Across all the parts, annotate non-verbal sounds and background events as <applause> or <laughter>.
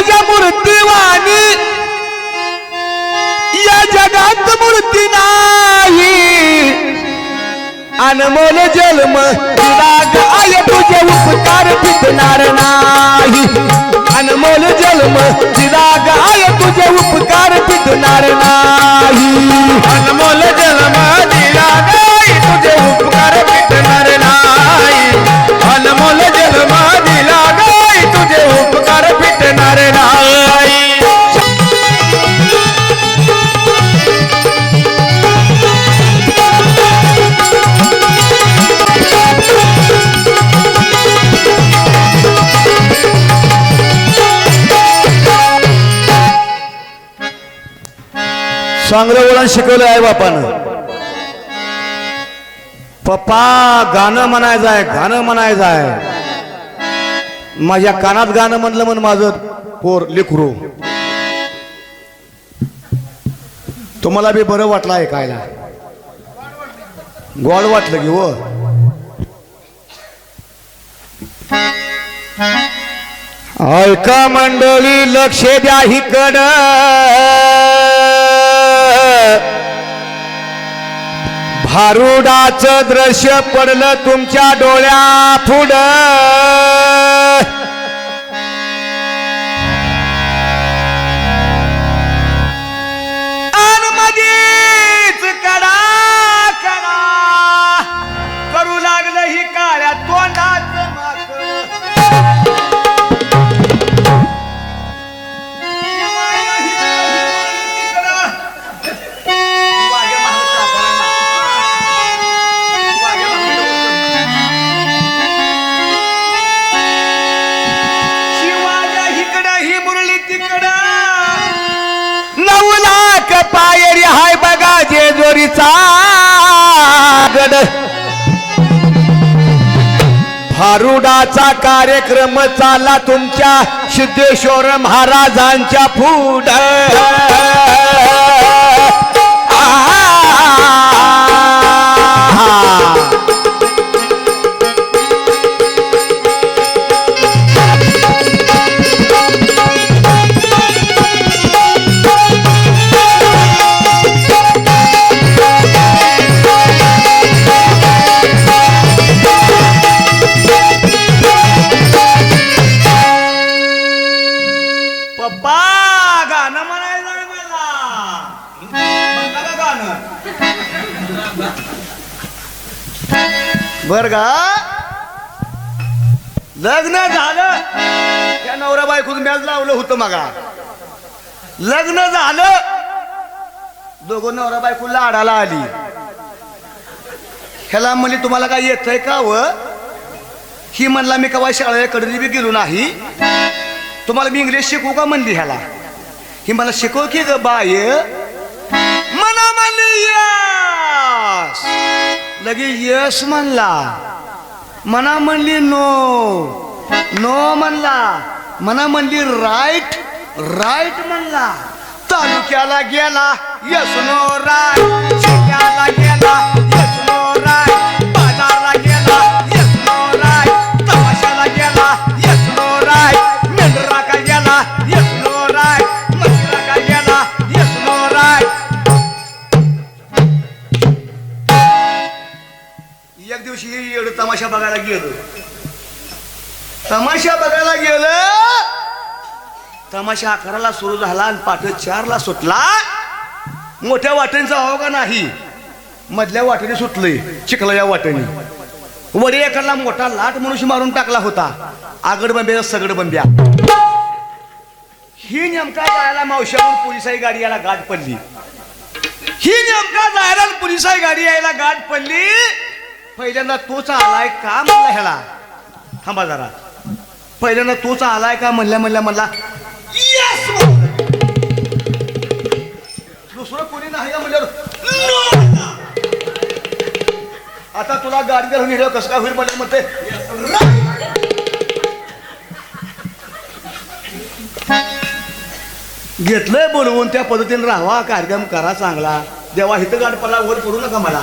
तुझ्या मूर्ती वाणी. या जगात मूर्ती नाही. अनमोल जन्म राग आय तुझे उपकार फिटणार नाही. अनमोल जन्म राग आय तुझे उपकार फिटणार नाही. चांगलं वळण शिकवलं आहे बापानं. पप्पा गाणं म्हणायचं आहे गाणं म्हणायचं आहे. माझ्या कानात गाणं म्हणलं म्हणून माझं पोर लेकरू. तुम्हाला बी बरं वाटलं आहे कायला गोड वाटलं की व ऐका मंडळी लक्ष द्या इकडं. भारुडाचं दृश्य पडलं तुमच्या डोळ्या पुढं. भारुडाचा कार्यक्रम चालला तुमच्या सिद्धेश्वर महाराजांच्या पुढ. बर का? लग्न झालं. त्या नवरा बायकून मॅच लावलं होतं मगा. लग्न झालं. दोघं नवरा बायको लाडाला आली. ह्याला म्हणली तुम्हाला काय येतंय का व? ही म्हणला मी कवा शाळेकडे बी गेलो नाही. तुम्हाला मी इंग्लिश शिकवू का म्हणली ह्याला? ही मला शिकव की ग बाय. मना म्हणली लगे यस म्हणला. मना म्हणली नो. नो म्हणला. मना म्हणली राईट. राईट म्हणला. तालुक्याला गेला यस नो राईट. गेला यस एक दिवशी एवढं तमाशा बघायला गेलो. तमाशा बघायला गेलं. तमाशा अकराला सुरू झाला आणि पाठ चारला सुटला. मोठ्या वाटेंचा हो का नाही? मधल्या वाटेने सुटलंय चिखलाच्या या वाटेने. वडे एकाला मोठा लाट मनुष्य मारून टाकला होता. आगड बंब्या सगड बंब्या ही नेमका जायला मावशावर पोलिसाई गाडी यायला गाठ पडली. ही नेमका जायला पोलिसाई गाडी यायला गाठ पडली. पहिल्यांदा तोच आलाय का म्हणला ह्याला? थांबा जरा. पहिल्यांदा तोच आलाय का म्हणल्या म्हणल्या म्हणला दुसरं कोणी नाही का म्हणल्यावर आता तुला गाडी घालून हिडव कसं काय होईल म्हणजे म्हणते घेतलंय बोलवून त्या पद्धतीने राहावा कार्यक्रम करा चांगला. देवा हिथं गाडपला वर करू नका मला.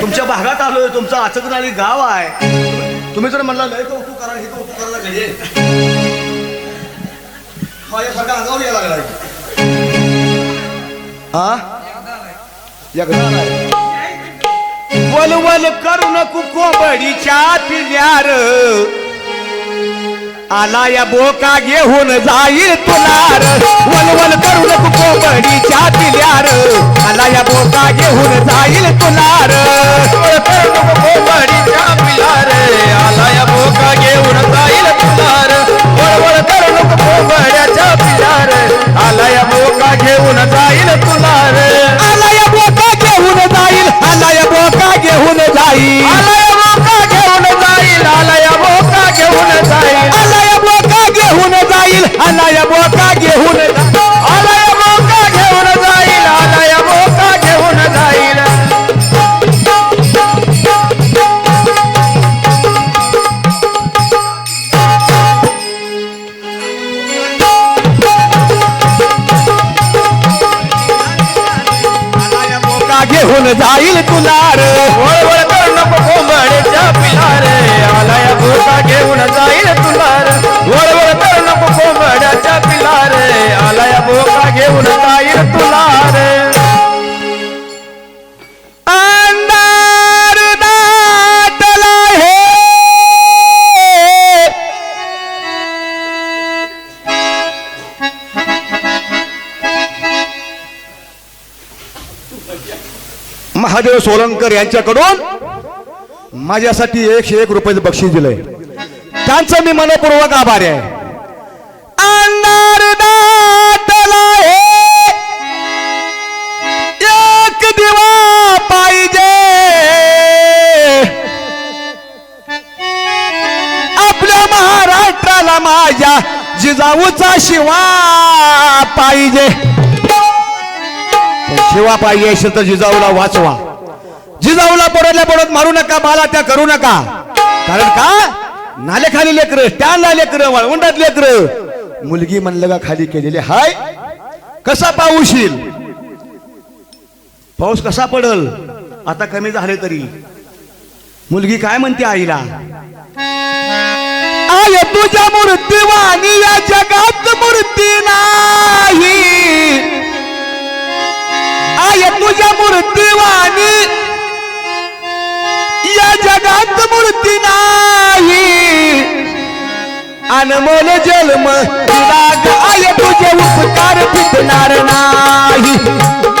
तुमच्या भागात आलोय तुमचं आचकणारी गाव आहे. तुम्ही जर म्हणला लय कौतुक करा हे कौतुक करायला घडे माझ्यासारखा अंगावर यायला लागलाय हा? वलवल करू नको कोंबडीच्या पिल्यार आला या बोका घेऊन जाईल तुलार. वलवल करू नको कोंबडीच्या पिल्यार. आला या बोका घेऊन जाईल तुलार. कोंबडीच्या पिलार आला या बोका घेऊन जाईल तुलार. घेऊन जाईल तुलार वळवळ करू नको कोंबड्याच्या पिलार. आला या बोका घेऊन जाईल तुलार वळवळ करू नको कोंबड्याच्या पिलार. आला या बोका घेऊन जाईल दाटला हे. महादेव सोलंकर यांच्याकडून माझ्यासाठी एकशे एक रुपयाचं बक्षीस दिलंय. त्यांचं मी मनपूर्वक आभारी आहे. एक दिवा पाहिजे. आपल्या महाराष्ट्राला माझ्या जिजाऊचा शिवा पाहिजे. पण शिवा पाहिजे असेल तर जिजाऊला वाचवा. जिजाऊला पडतल्या पडत मारू नका बाला त्या करू नका. कारण का? नालेखाली लेकर स्टँडला लेकर वाळवंडात लेकर. मुलगी म्हणलं का खाली केलेले हाय? कसा पाऊस येईल? पाऊस कसा पडल? आता कमी झाले तरी. मुलगी काय म्हणते आईला? आय तुझ्या मूर्तीवाणी या जगात मूर्ती नाही. काय तुझ्या मूर्तीवाणी या जगात मूर्ती नाही. अनमोल जन्म तुला आय तुझे उपकार फिटणार नाही.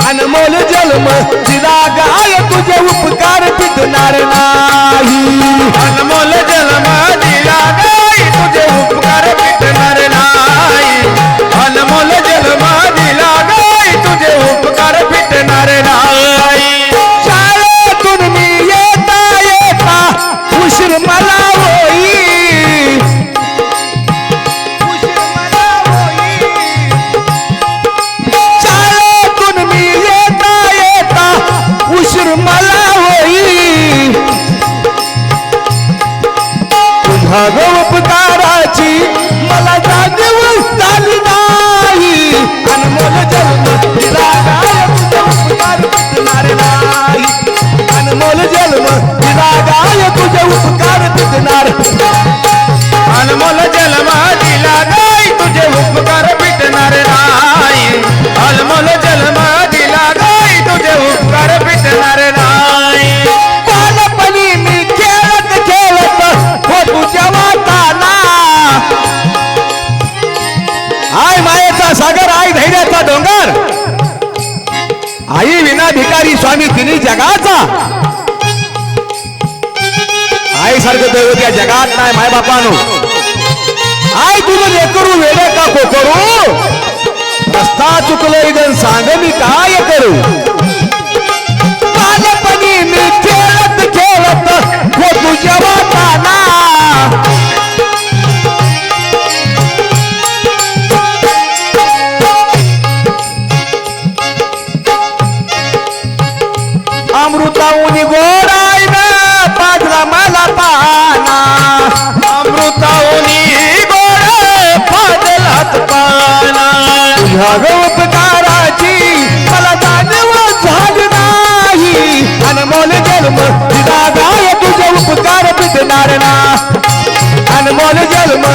अनमोल जन्म तिला गाय तुझे उपकार फिटणार नाही. अनमोल जन्म तिला गाय तुझे उपकार फिटणार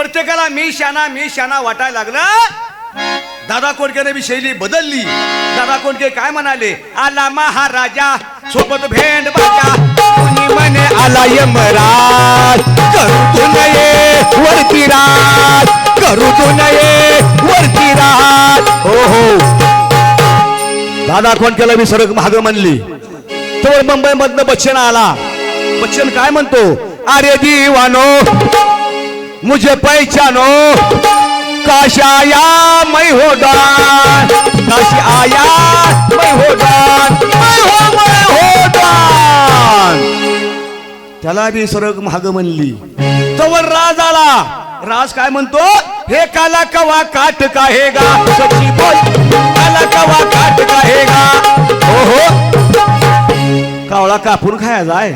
प्रत्येकाला मी शाना मी शाना वाटायला लागला. दादा कोंडकेने बी शैली बदलली. दादा कोंडके काय म्हणाले? आला महाराजा सोबत भेंड बाजा. म्हणे आला यमराज. करू तू नये वरती राज. करू तू नये वरती राज. हो हो. दादा कोंडकेला मी सरक महाग म्हणली. तो मुंबई मधनं बच्चन आला. बच्चन काय म्हणतो? अरे दिवानो. मुझे पहचानो। काश आया मैं हो डान काश आया मैं हो डान मैं हो मैं हो त्याला बी सरक महाग म्हणली. तवर राज आला राज काय म्हणतो? हे काला कवा काट काहेगा? सच्ची बोल काला कवा काट काहेगा? हो हो कावळा कापून खायचा आहे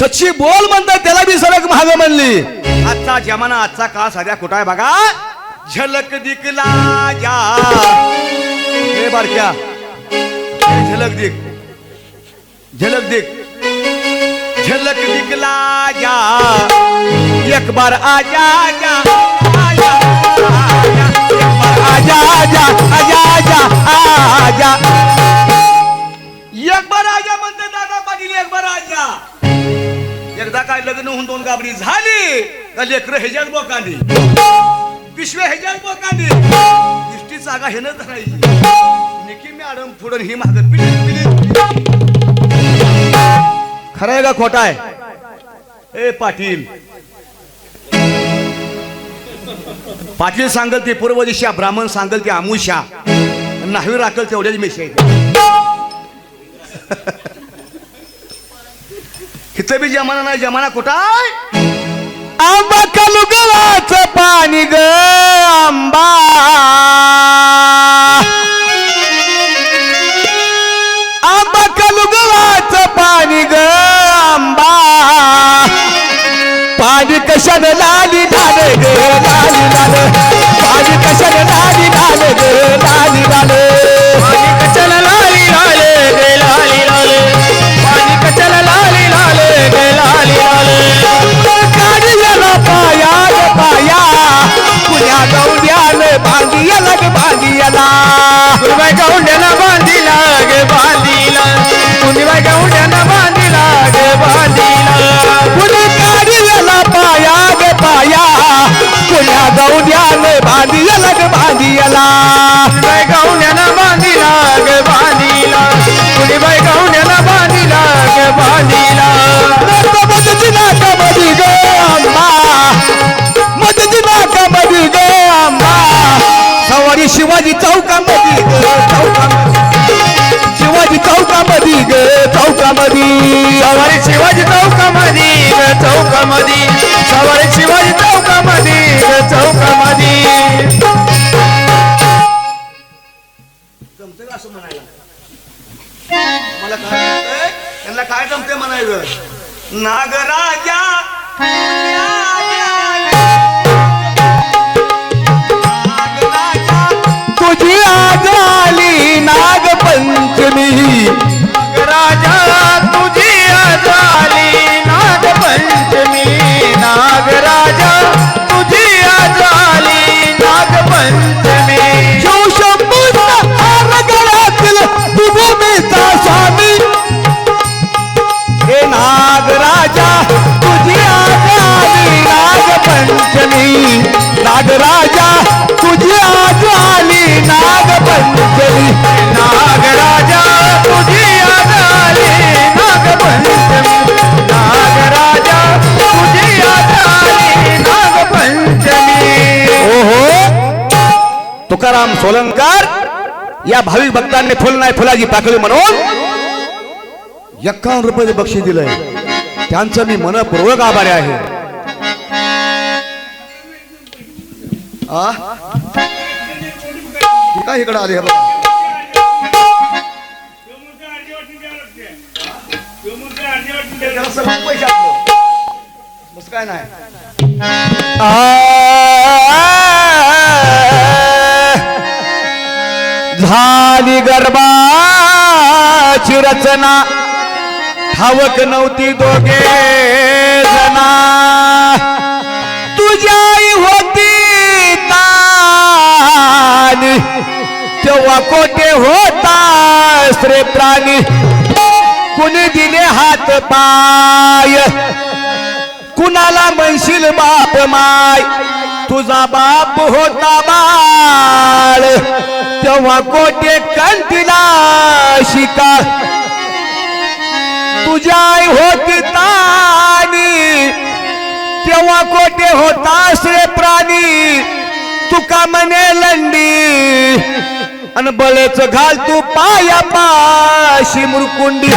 सच्ची बोल म्हणतात त्याला बी सरक महाग म्हणली. आजचा जमाना आजचा काळ साध्या कुठं आहे बघा. झलक दिकला जा. हे बारक्या. झलक दिक झलक दिक झलक दिकला जा. एक बार आजा जा आजा आजा आजा आजा आजा. आजा. एकदा काय लग्न होऊन दोन गाबडी झाली का लेकर ह्याच्यात बोकांडी? पिशवे ह्याच्यात बोकांडी? इष्टी जागा हे न धरायची. निकी मॅडम पुढं ही माग खरं आहे का खोटा आहे? ए पाटील. पाटील सांगल ते पूर्व दिशा ब्राह्मण सांगल ते आमुषा नाहीवर राखल तेवढ्याच मिशाई <laughs> हिथं बी जमाना नाही जमाना कुठं आहे आंबा कलुगलाच पाणी ग आंबा. बांधियाला ग बांधियाला. कुणबाई गौंड्याला बांधिला ग बांधिला. कुणीबाई गौंड्याला बांधिला ग बांधिला. मदतीला कबड्डी ग अम्मा मदतीला कबड्डी ग अम्मा सवारी शिवाजी चौकामध्ये ग चौकामध्ये. शिवाजी चौकामध्ये ग चौकामध्ये. सवारी शिवाजी चौकामध्ये ग चौकामध्ये. सवारी शिवाजी चौकामध्ये ग चौकामध्ये. जमते म्हणायचं नागराजा. नागराजा तुझी आज आली नागपंचमी. राजा तुझी आज आली नागपंचमी. नागराजा सोलंकर? या भाविक भक्तांनी फुल नाही फुलाची पाकळी म्हणून एक्कावन्न रुपये बक्षीस दिलंय. त्यांचं मी मनपूर्वक आभारी आहे. काय इकडं आले हे बघा? पैसे काय नाही. झाली गर्भाची रचना. ठावक नव्हती दोघे जना तुझ्याही होती तानी. तेव्हा कोठे होता श्रे प्राणी? कुणी दिले हात पाय? कुणाला म्हणशील बाप माय? तुझा बाप होता बाळ. तेव्हा कोटे कंटीला शिका तुझ्या आई होती तानी. तेव्हा कोठे होता श्रे प्राणी? तुका म्हणे लंडी. अन बळच घाल तू पाया पाशी मुरकुंडी.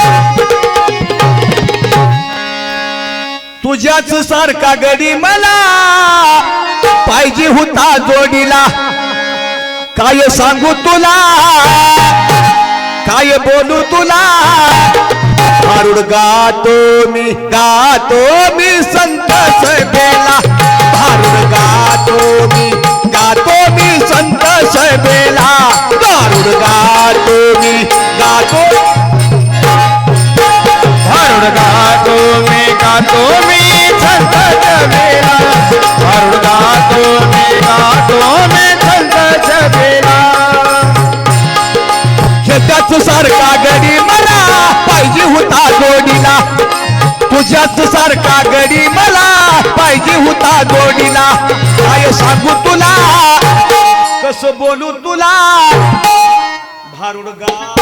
तुझ्याच सारखा गडी मला पाहिजे होता जोडीला. काय सांगू तुला? काय बोलू तुला? भारुड गातो मी गातो मी संत गेला. भारुड गातो मी तुझ्याच सारखा गडी मला पाहिजे होता जोडीला. तुझ्याच सारखा गडी मला पाहिजे होता जोडीला. काय सांगू तुला? कस बोलू तुला? भारुडगा